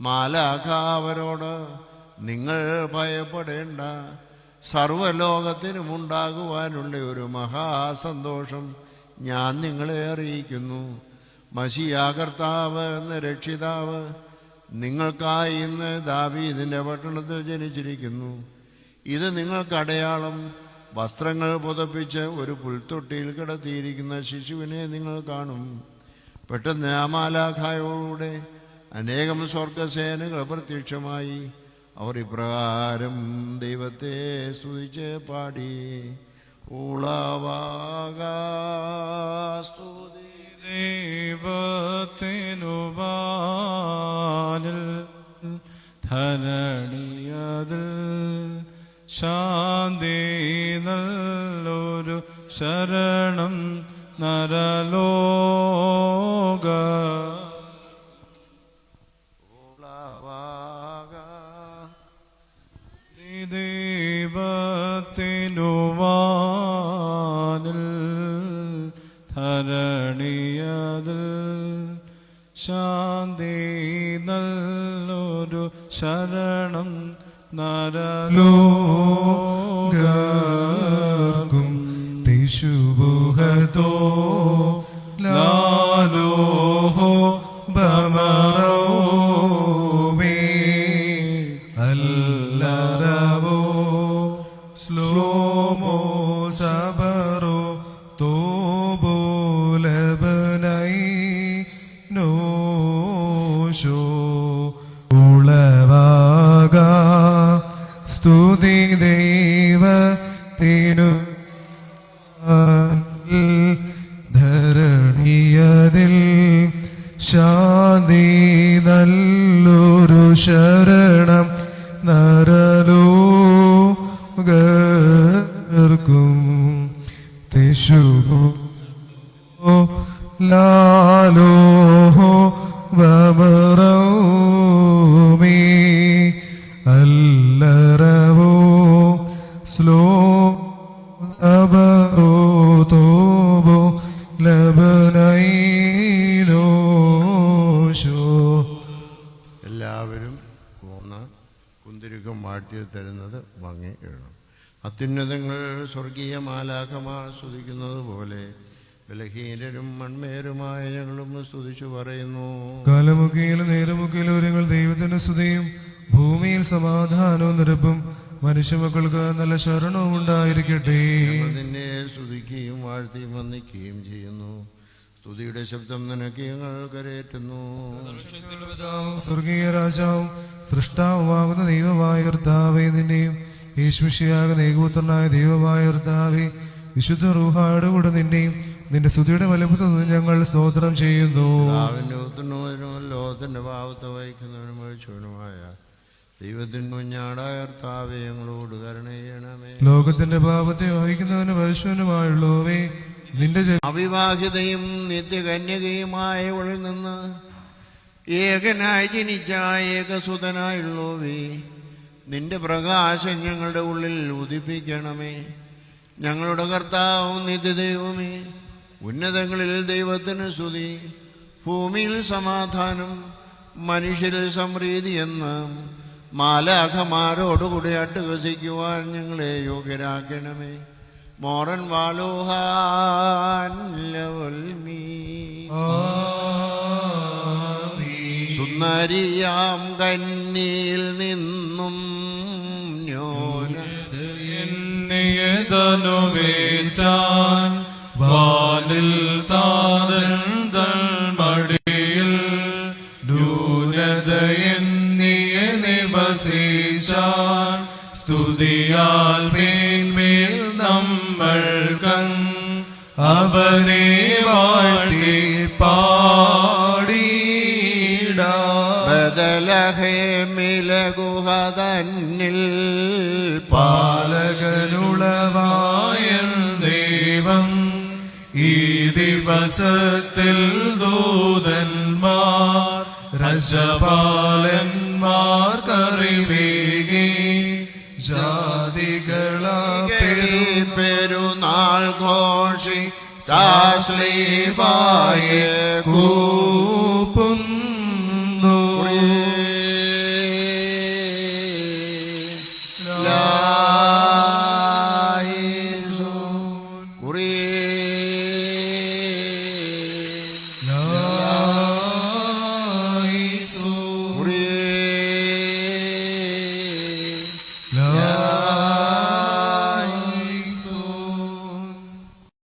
മാലാഖ അവരോട് നിങ്ങൾ ഭയപ്പെടേണ്ട. സർവലോകത്തിനും ഉണ്ടാകുവാനുള്ള ഒരു മഹാസന്തോഷം ഞാൻ നിങ്ങളെ അറിയിക്കുന്നു. മഷിയാകർത്താവ് എന്ന രക്ഷിതാവ് നിങ്ങൾക്കായി ഇന്ന് ദാവീദിന്റെ പട്ടണത്തിൽ ജനിച്ചിരിക്കുന്നു. ഇത് നിങ്ങൾക്കടയാളം വസ്ത്രങ്ങൾ പുതപ്പിച്ച് ഒരു പുൽത്തൊട്ടിയിൽ കിടത്തിയിരിക്കുന്ന ശിശുവിനെ നിങ്ങൾ കാണും. പെട്ടെന്ന് ആമാലാഖായോടെ അനേകം സ്വർഗസേനകൾ പ്രത്യക്ഷമായി. അവർ ഇപ്രകാരം ദൈവത്തെ സ്തുതിച്ച് പാടി. ഉളവാകുതി ദൈവത്തിനുവാനിൽ ധരണിയതിൽ ശാന്തി നല്ലൊരു ശരണം നരലോക ദൈവത്തിനുവാനിൽ ധരണിയതിൽ ശാന്തി നല്ലൊരു ശരണം നരലോകർക്കും ധരണിയതിൽ ശാന്തി നല്ലൊരു ശരണം നരലോകർക്കും തിശു ലാലോഹോ കുന്തിരുക്കം വാഴ്ത്തി തരുന്നത് ഭംഗി എഴുതണം അത്യുന്നതങ്ങൾ സ്വർഗീയ മാലാഖമാർ സ്തുതിക്കുന്നത് പോലെ ബലഹീനരും മൺമേരുമായ ഞങ്ങളും സ്തുതിച്ചു പറയുന്നു. കാലമുഖയിലും നേരമുഖയിലും ഒരുങ്ങൾ ദൈവത്തിന്റെ സ്തുതിയും ഭൂമിയിൽ സമാധാനവും നിരപ്പും മനുഷ്യമക്കൾക്ക് നല്ല ശരണവും ഉണ്ടായിരിക്കട്ടെ. നിന്നെ സ്തുതിക്കുകയും വാഴ്ത്തിയും വന്ദിക്കുകയും ചെയ്യുന്നു. സ്തുതിയുടെ ശബ്ദം നിനക്ക് ഞങ്ങൾ കരയേറ്റുന്നു. സ്വർഗീയ രാജാവും സൃഷ്ടാവുമാകുന്ന ദൈവമായ കർത്താവേ നിന്നെയും യേശുമിഷിയാകുന്ന ഏകപുത്രനായ ദൈവമായ കർത്താവേ വിശുദ്ധ റൂഹായുടെ കൂടെ നിന്നെയും നിന്റെ സ്തുതിയുടെ വലപ്പത്തിൽ നിന്ന് ഞങ്ങൾ സ്തോത്രം ചെയ്യുന്നു. ലോകത്തിന്റെ ഭാവത്തെ വഹിക്കുന്നവനും വഹിച്ചവനുമായ ദൈവത്തിന് കുഞ്ഞാടായ കർത്താവെ ഞങ്ങളോട് കരുണ ചെയ്യണമേ. ലോകത്തിന്റെ പാപത്തെ വഹിക്കുന്നവന് വശവനുമായുള്ളവേ നിന്റെ അവിവാഹിതയും നിത്യകന്യകയുമായവളിൽ നിന്ന് ഏകനായി ജനിച്ച ഏകസുതനായുള്ളവേ നിന്റെ പ്രകാശം ഞങ്ങളുടെ ഉള്ളിൽ ഉദിപ്പിക്കണമേ. ഞങ്ങളുടെ കർത്താവും നിത്യദൈവമേ ഉന്നതങ്ങളിൽ ദൈവത്തിന് സ്തുതി. ഭൂമിയിൽ സമാധാനം മനുഷ്യരിൽ സമൃദ്ധി എന്ന് മാലാഖമാരോടുകൂടി അട്ടുകസിക്കുവാൻ ഞങ്ങളെ യോഗ്യരാക്കണമേ. മോറൻ വാലോഹാൻ ലവൽമീ സുന്ദരിയാം കന്നിയിൽ നിന്നും ന്യൂന വാലിൽ താതൻ മടിയിൽ ന്യൂനതയെന്നിയ നിവസിച്ചാൻ സ്തുതിയാൽ അവനെ വാഴ്ത്തി പാടിയിടാം. ബദലഹേമിലഗുഹതന്നിൽ പാലകനുളവായ ദൈവം ഈ ദിവസത്തിൽ ദൂതന്മാർ രജപാലന്മാർ ശ്രീ ശാശ്രീവായ കൂപ്പുന്നു. ലാ